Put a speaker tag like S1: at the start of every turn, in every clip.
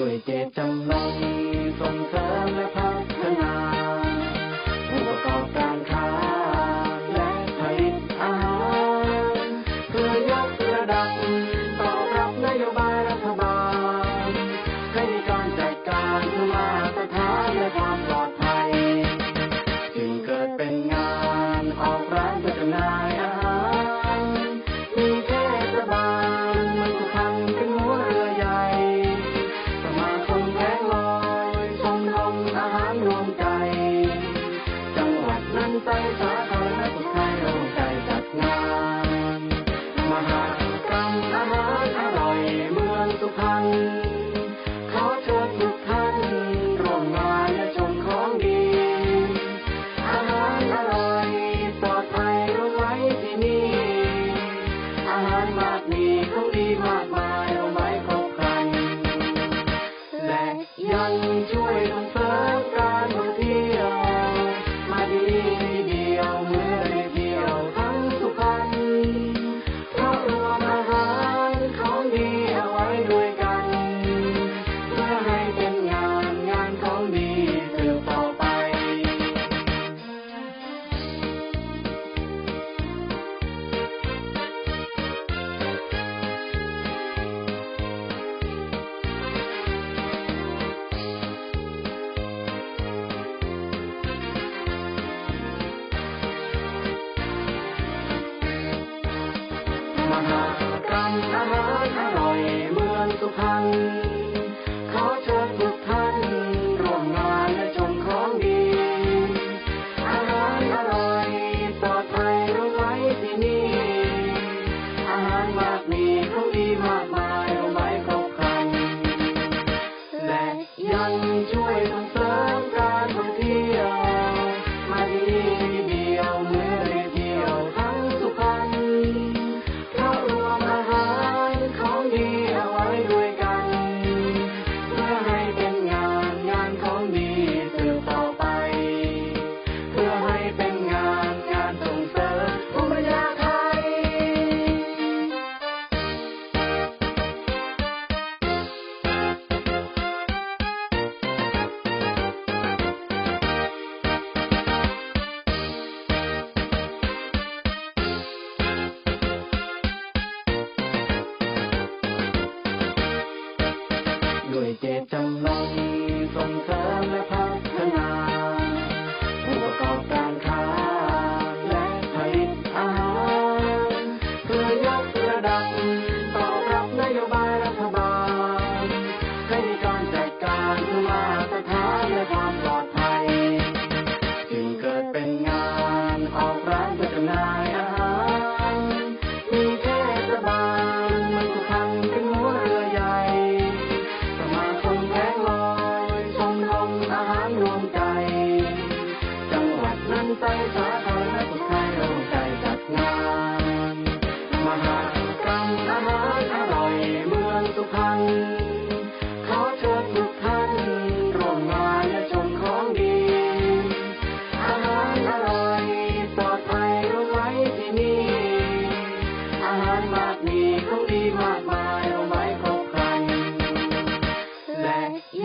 S1: ด้วยเจตจำนงส่งเสริมและพัฒนา อาหารอร่อยเมืองสุพรรณขอเชิญทุกท่านร่วมมาและชมของดี อาหารอร่อยปลอดภัยรู้ไว้ที่นี่ อาหารมากมีของดีมากมายเอาไว้ครบครัน และยังช่วยส่งเสริมการท่องเที่ยว กันอาหารอร่อยเมืองสุพรรณขอเชิญทุกท่านร่วมงานและชมของดี อาหารอร่อยปลอดภัยรู้ไว้ที่นี่ อาหารมากมีขอดีมากมายรู้ไว้ครบครันและยังช่วยส่งเสริม Don't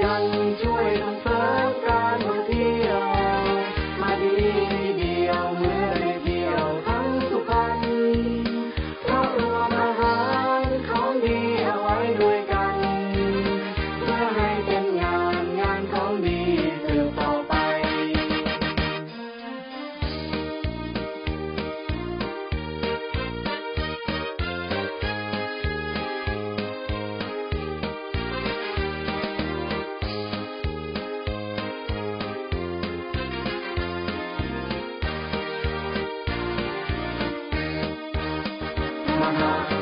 S1: done to it. Thank you.